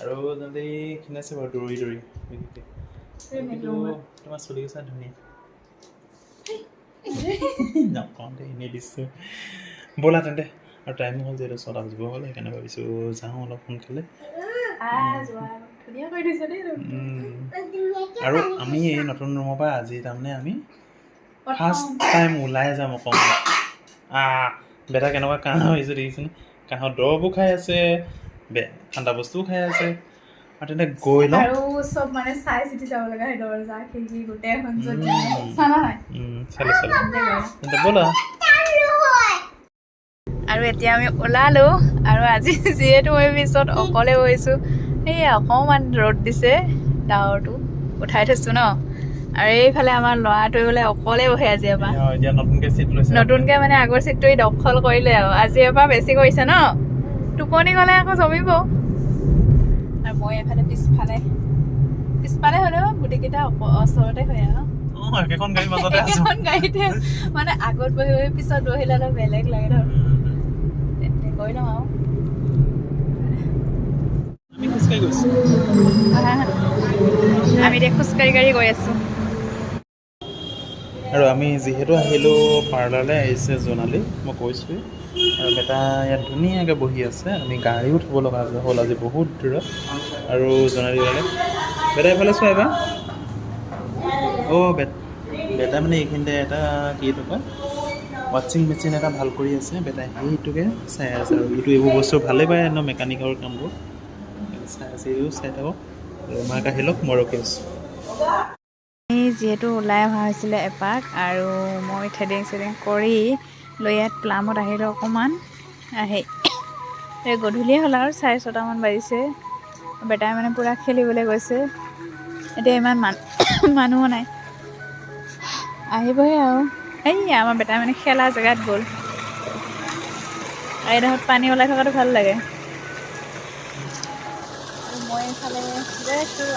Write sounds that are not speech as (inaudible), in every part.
আৰু তহঁতে এইখিনি আছে বাৰু দৌৰি দৌৰি তোমাৰ চলি গৈছা ধুনীয়া (laughs) নকওঁ দে এনেই দিছোঁ ব'লা তেন্তে আৰু টাইমো হ'ল যিহেতু ছটা বাজিব হ'ল সেইকাৰণে ভাবিছোঁ যাওঁ অলপ সোনকালে আৰু আমি এই নতুন ৰুমৰ পৰা আজি তাৰমানে আমি ফাৰ্ষ্ট টাইম ওলাই যাম অকণমান বেটা কেনেকুৱা কাঁহ হৈছে দেখিছোনে কাঁহৰ দৰৱো খাই আছে ঠাণ্ডা বস্তুও খাই আছে আৰু এতিয়া আমি ওলালো আৰু আজি (laughs) যিহেতু মই পিছত অকলে গৈছোঁ সেই অকণমান ৰ'দ দিছে ডাৱৰটো উঠাই থৈছো ন আৰু এইফালে আমাৰ ল'ৰাটোৱে বোলে অকলে বহে আজি এবাৰ নতুনকে মানে আগৰ চিটটো দখল কৰিলে আৰু আজি এবাৰ বেছি কৰিছে ন টোপনি গ'লে আকৌ জমিব আৰু মই এফালে পিছফালে পিছফালে হ'লেও গোটেইকেইটা ওচৰতে হয় আৰু একেখন গাড়ীতে মানে আগত বহি বহি পিছত বহিলে অলপ বেলেগ লাগে ধৰ গৈ লওঁ আৰু আমি খোজকাঢ়ি গৈছোঁ আমি এতিয়া খোজকাঢ়ি কাঢ়ি গৈ আছোঁ আৰু আমি যিহেতু আহিলোঁ পাৰ্লাৰলৈ আহিছে জোনালী মই কৈছোঁৱেই আৰু বেটা ইয়াত ধুনীয়াকৈ বহি আছে আমি গাড়ীও থ'ব লগা হ'ল আজি বহুত দূৰত আৰু জোনালী বেলে বেটা এইফালে চোৱা এবাৰ অ' বেট বেটা মানে এইখিনিতে এটা কি কয় ৱাশ্বিং মেচিন এটা ভাল কৰি আছে বেটাই সেইটোকে চাই আছে আৰু এইটো এইবোৰ বস্তু ভালেই পায় ন মেকানিকৰ কামবোৰ চাই আছে এইবোৰ চাই থাকক আৰু মাক আহি লওক মই ৰখি আছোঁ আমি যিহেতু ওলাই অহা হৈছিলে এপাক আৰু মই থ্ৰেডিং চেডিং কৰি লৈ ইয়াত প্লামত আহিলোঁ অকণমান আহি এই গধূলিয়ে হ'ল আৰু চাৰে ছটামান বাজিছে বেটাই মানে পূৰা খেলিবলৈ গৈছে এতিয়া ইমান মান মানুহো নাই আহিবহে আৰু এই আমাৰ বেটাই মানে খেলা জেগাত গ'ল এইডোখৰত পানী ওলাই থকাটো ভাল লাগে মই এইফালে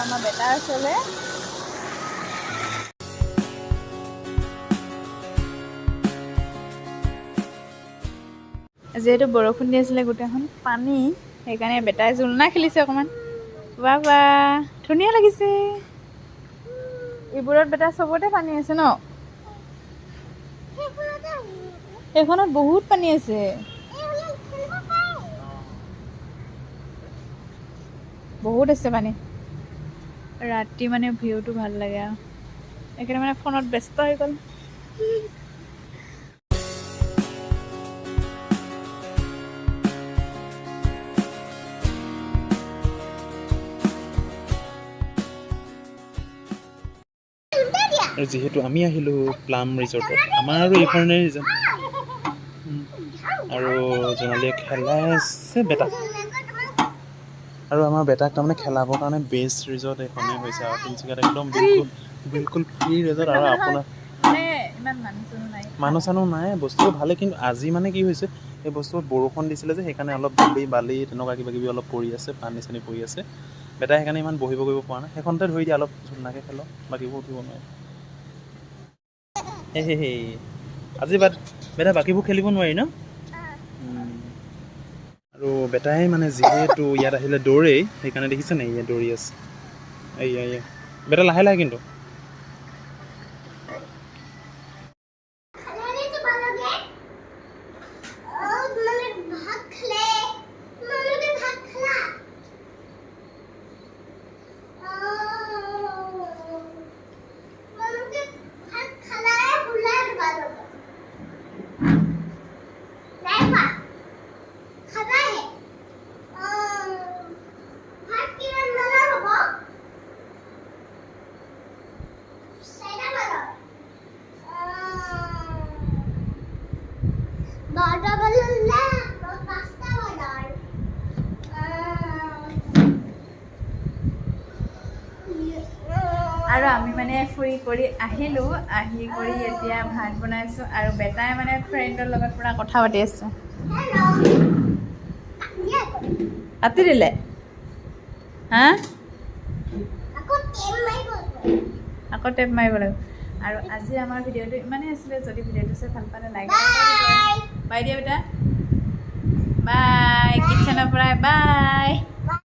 আমাৰ বেটাৰ ওচৰলৈ যিহেতু বৰষুণ দি আছিলে গোটেইখন পানী সেইকাৰণে বেটাই জোলনা খেলিছে অকণমান বাবা ধুনীয়া লাগিছে এইবোৰত বেটা চবতে পানী আছে ন সেইখনত বহুত পানী আছে বহুত আছে পানী ৰাতি মানে ভিউটো ভাল লাগে আৰু সেইকাৰণে মানে ফোনত ব্যস্ত হৈ গ'ল যিহেতু আমি আহিলোঁ প্লাম ৰিজৰ্টত আমাৰ আৰু এইখৰণে ৰিজৰ্ট আৰু জোনালীয়ে খেলাই আছে বেটা আৰু আমাৰ বেটাক তাৰমানে খেলাবৰ কাৰণে বেষ্ট ৰিজৰ্ট এইখনেই হৈছে আৰু তিনিচুকীয়াত একদম বিলকুল বিলকুল ফ্ৰী ৰিজৰ্ট আৰু আপোনাৰ মানে মানুহ চানুহ নাই বস্তুটো ভালেই কিন্তু আজি মানে কি হৈছে এই বস্তুত বৰষুণ দিছিলে যে সেইকাৰণে অলপ বালি বালি তেনেকুৱা কিবা কিবি অলপ পৰি আছে পানী চানী পৰি আছে বেটা সেইকাৰণে ইমান বহিব কৰিব পৰা নাই সেইখনতে ধৰি দিয়া অলপ ধুনীয়াকৈ খেলক বাকীবোৰ উঠিব নোৱাৰে আজি বাট বেটা বাকীবোৰ খেলিব নোৱাৰি ন আৰু বেটাই মানে যিহেতু ইয়াত আহিলে দৌৰেই সেইকাৰণে দেখিছে নাই ইয়াত দৌৰি আছে এইয়া এয়া বেটা লাহে লাহে কিন্তু আৰু আমি মানে ফুৰি কৰি আহিলোঁ আহি কৰি এতিয়া ভাত বনাইছোঁ আৰু বেটাই মানে ফ্ৰেণ্ডৰ লগত পৰা কথা পাতি আছোঁ আতি দিলে আকৌ টেপ মাৰিব লাগিব আৰু আজি আমাৰ ভিডিঅ'টো ইমানেই আছিলে যদি ভিডিঅ'টো চাই ভাল পালে লাইক বাই দিয়া বেটা বাই কিটচেনৰ পৰাই বাই